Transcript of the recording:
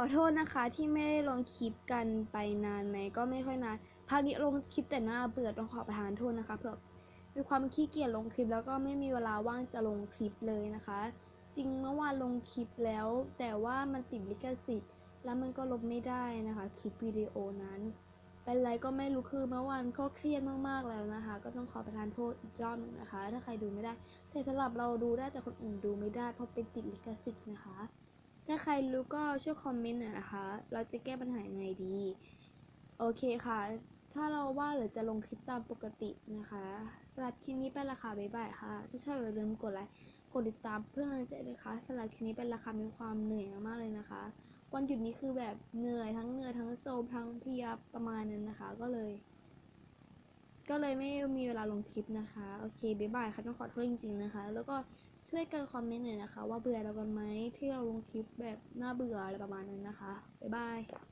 ขอโทษนะคะที่ไม่ได้ลงคลิปกันไปนานไหมก็ไม่ค่อยนานพักนี้ลงคลิปแต่หน้าเบื่อต้องขอประทานโทษนะคะเผื่อมีความขี้เกียจลงคลิปแล้วก็ไม่มีเวลาว่างจะลงคลิปเลยนะคะ จริงเมื่อวานลงคลิปแล้ว แต่ว่ามันติดลิขสิทธิ์ แล้วมันก็ลบไม่ได้นะคะคลิปวิดีโอนั้น เป็นไรก็ไม่รู้คือเมื่อวานก็เครียดมากๆแล้วนะคะ ก็ต้องขอประทานโทษอีกรอบนึงนะคะ ถ้าใครดูไม่ได้ แต่สำหรับเราดูได้แต่คนอื่นดูไม่ได้เพราะเป็นติดลิขสิทธิ์นะคะ ถ้าใครรู้ก็ช่วยคอมเมนต์หน่อยนะคะ เราจะแก้ปัญหายังไงดี โอเคค่ะ ถ้าเราว่าหรือจะลงคลิปตามปกตินะคะสำหรับคลิปนี้เป็นราคาบ๊ายบายค่ะ ถ้าชอบอย่าลืมกดไลค์ กดติดตามเพื่อนกำลังใจเลยค่ะสำหรับคลิปนี้เป็นราคามีความเหนื่อยมากเลยนะคะ วันหยุดนี้คือแบบเหนื่อยทั้งเหนื่อยทั้งโซมทั้งเพลียประมาณนั้นนะคะ ก็เลย ก็เลยไม่มีเวลาลงคลิปนะคะ โอเคบ๊ายบายค่ะต้องขอโทษจริงๆนะคะ แล้วก็ช่วยกันคอมเมนต์หน่อยนะคะ ว่าเบื่อเรากันไหมที่เราลงคลิปแบบน่าเบื่ออะไรประมาณนั้นนะคะบ๊ายบาย